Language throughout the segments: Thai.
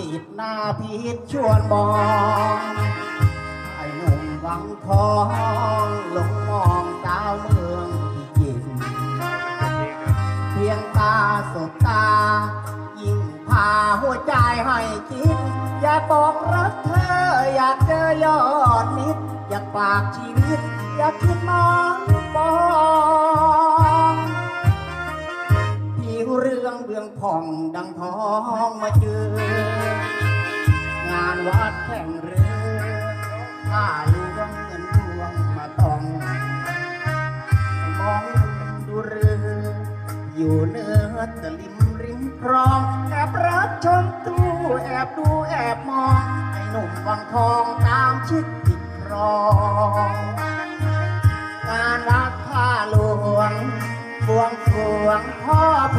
พีดชวนมองไอ้หนุ่มวังทองลงมองดาวเมืองพิจิตรเพียงตาสบตา ยิ่งพาหัวใจให้คิด อยากบอกรักเธอ อยากเจอยอดมิตรอยากฝากชีวิต อยากคิดมันปอง เรื่องเบื้องผ่องดังทองมาเจอ งานวัดแข่งเรือข้าหลวงเงินทวงมาต้องมองดูเรือ อยู่เนื้อตะลิมริมคลอง แอบรักชมตู้แอบดูแอบมอง ไอ้หนุ่มวังทองตามชิดติดครองงานวัดท่าหลวงบวงสรวงพ่อเพ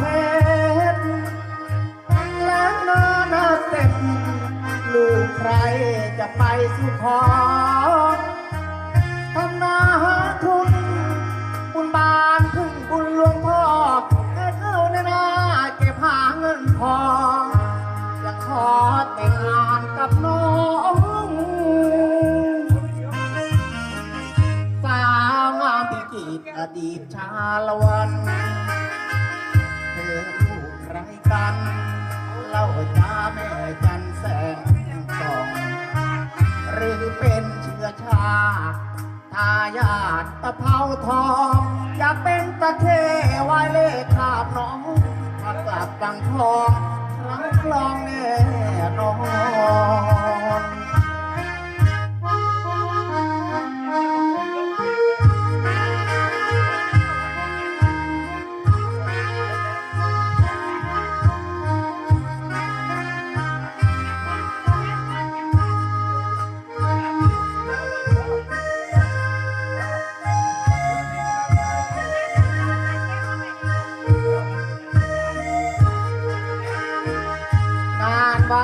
จะไปสู่ขอทำนาหาทุน บุญบานพึ่งบุญหลวงพ่อให้เข้าในนาเก็บหาเงินพออยากขอแต่งงานกับน้องสาวงามพิจิตอดีตชาละวันเธอลูกใครกัน เล่าจ้าแม่ ดตะเภาทองอยากเป็นตะเทวายเล่ขาบน้องมากลับกังทองรังคลองแน่นอน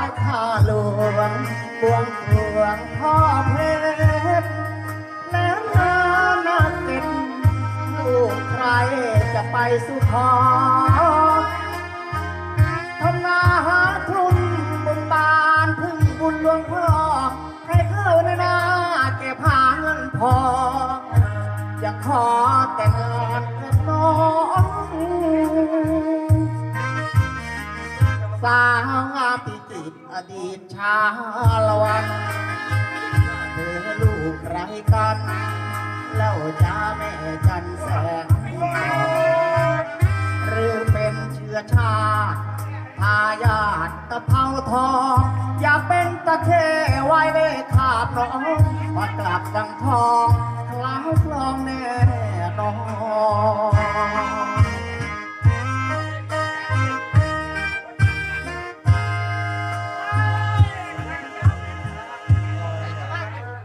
านวัดท่าหลวงบวงสรวงพ่อเพชรแล้วงานาเสร็จลูกใครจะไปสู่ขอทำนาหาทุนบุญบานพึ่งบุญหลวงพ่อให้เข้าในนาเก็บหาเงินพออยากขอแต่งงานกับน้องสาว อดีตชาละวันเธอลูกใครกันแล้วจ้าแม่จันแสงหรือเป็นเชื้อชาทายาทตะเภาทอง อยากเป็นตะเควายเล่ขาบน้องมากลับดังทองคล้าคลองแน่นอน